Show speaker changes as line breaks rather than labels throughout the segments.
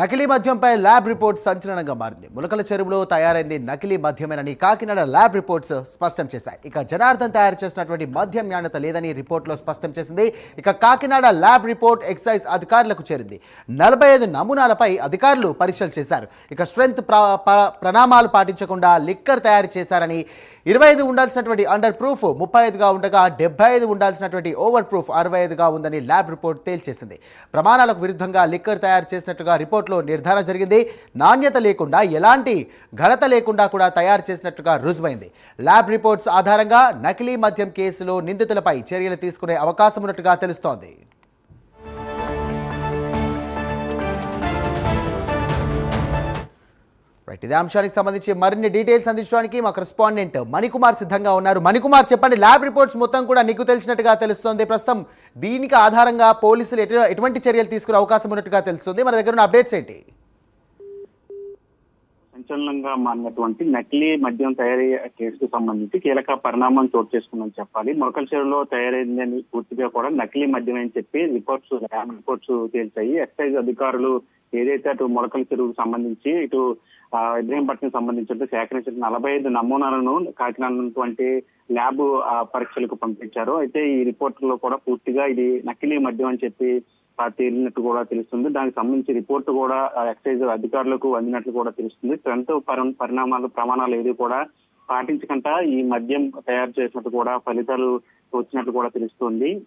నకిలీ మద్యంపై lab report సంచలనంగా మారింది. ములకల చెరువులో తయారైంది నకిలీ మద్యమేనని కాకినాడ ల్యాబ్ రిపోర్ట్స్ స్పష్టం చేశాయి. ఇక జనార్దన్ తయారు చేసినటువంటి మద్యం నాణ్యత లేదని రిపోర్ట్లో స్పష్టం చేసింది. ఇక కాకినాడ ల్యాబ్ రిపోర్ట్ ఎక్సైజ్ అధికారులకు చేరింది. నలభై ఐదు నమూనాలపై అధికారులు పరీక్షలు చేశారు. ఇక స్ట్రెంత్ ప్రణామాలు పాటించకుండా లిక్కర్ తయారు చేశారని ఇరవై ఐదు ఉండాల్సినటువంటి అండర్ ప్రూఫ్ ముప్పై ఐదుగా ఉండగా డెబ్బై ఐదు ఉండాల్సినటువంటి ఓవర్ ప్రూఫ్ అరవై ఐదుగా ఉందని ల్యాబ్ రిపోర్ట్ తేల్చేసింది. ప్రమాణాలకు విరుద్ధంగా లిక్కర్ తయారు చేసినట్టుగా రిపోర్ట్లో నిర్ధారణ జరిగింది. నాణ్యత లేకుండా ఎలాంటి ఘనత లేకుండా కూడా తయారు చేసినట్టుగా రుజువైంది. ల్యాబ్ రిపోర్ట్స్ ఆధారంగా నకిలీ మద్యం కేసులో నిందితులపై చర్యలు తీసుకునే అవకాశం ఉన్నట్టుగా తెలుస్తోంది. రైట్ ఇదే అంశానికి సంబంధించి మరిన్ని డీటెయిల్స్ అందించడానికి మా కరెస్పాండెంట్ మణికుమార్ సిద్ధంగా ఉన్నారు. మణికుమార్ చెప్పండి ల్యాబ్ రిపోర్ట్స్ మొత్తం కూడా నీకు తెలిసినట్టుగా తెలుస్తోంది. ప్రస్తుతం దీనికి ఆధారంగా పోలీసులు ఎటువంటి చర్యలు తీసుకునే అవకాశం ఉన్నట్టుగా తెలుస్తుంది. మన దగ్గర ఉన్న అప్డేట్స్ ఏంటి?
సంచలనంగా మారినటువంటి నకిలీ మద్యం తయారీ కేసుకు సంబంధించి కీలక పరిణామం చోటు చేసుకుందని చెప్పాలి. మొలకల చెరువులో తయారైందని పూర్తిగా కూడా నకిలీ మద్యం అని చెప్పి రిపోర్ట్స్ ల్యాబ్ రిపోర్ట్స్ తేల్చాయి. ఎక్సైజ్ అధికారులు ఏదైతే అటు మొలకల చెరువుకు సంబంధించి ఇటు ఇబ్రహీంపట్నం సంబంధించి సేకరించిన నలభై ఐదు నమూనాలను కాకినాడటువంటి ల్యాబ్ పరీక్షలకు పంపించారు. అయితే ఈ రిపోర్ట్లో కూడా పూర్తిగా ఇది నకిలీ మద్యం అని చెప్పి తేలినట్టు కూడా తెలుస్తుంది. దానికి సంబంధించి రిపోర్ట్ కూడా ఎక్సైజ్ అధికారులకు అందినట్లు కూడా తెలుస్తుంది. స్ట్రెంత్ పరి- పరిణామాలు ప్రమాణాలు ఏది కూడా పాటించకుండా ఈ మద్యం తయారు చేసినట్టు కూడా ఫలితాలు వచ్చినట్టు కూడా తెలుస్తుంది.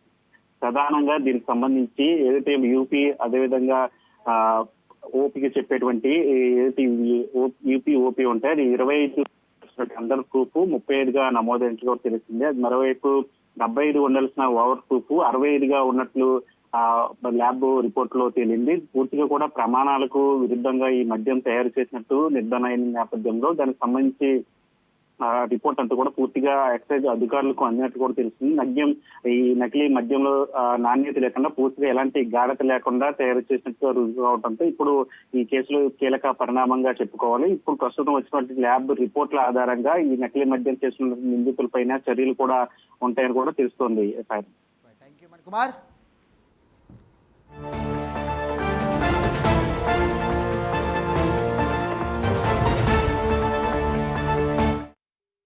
ప్రధానంగా దీనికి సంబంధించి ఏదైతే యూపీ అదేవిధంగా ఆ, ఓపీకి చెప్పేటువంటి ఏదైతే యూపీ ఓపీ ఉంటే అది ఇరవై ఐదు అండర్ ప్రూఫ్ ముప్పై ఐదుగా నమోదైనట్లు కూడా తెలుస్తుంది. అది మరోవైపు డెబ్బై ఐదు ఉండాల్సిన ఓవర్ ప్రూఫ్ అరవై ఐదుగా ఉన్నట్లు ల్యాబ్ రిపోర్ట్లో తేలింది. పూర్తిగా కూడా ప్రమాణాలకు విరుద్ధంగా ఈ మద్యం తయారు చేసినట్టు నిర్ధారణ అయిన నేపథ్యంలో దానికి సంబంధించి రిపోర్ట్ అంతా కూడా పూర్తిగా ఎక్సైజ్ అధికారులకు అందినట్టు కూడా తెలుస్తుంది. మద్యం ఈ నకిలీ మద్యంలో నాణ్యత లేకుండా పూర్తిగా ఎలాంటి గాఢత లేకుండా తయారు చేసినట్టు రుజువు కావడంతో ఇప్పుడు ఈ కేసులో కీలక పరిణామంగా చెప్పుకోవాలి. ఇప్పుడు ప్రస్తుతం వచ్చినటువంటి ల్యాబ్ రిపోర్ట్ల ఆధారంగా ఈ నకిలీ మద్యం చేసిన నిందితులపైన చర్యలు కూడా ఉంటాయని కూడా తెలుస్తోంది సార్.
Thank you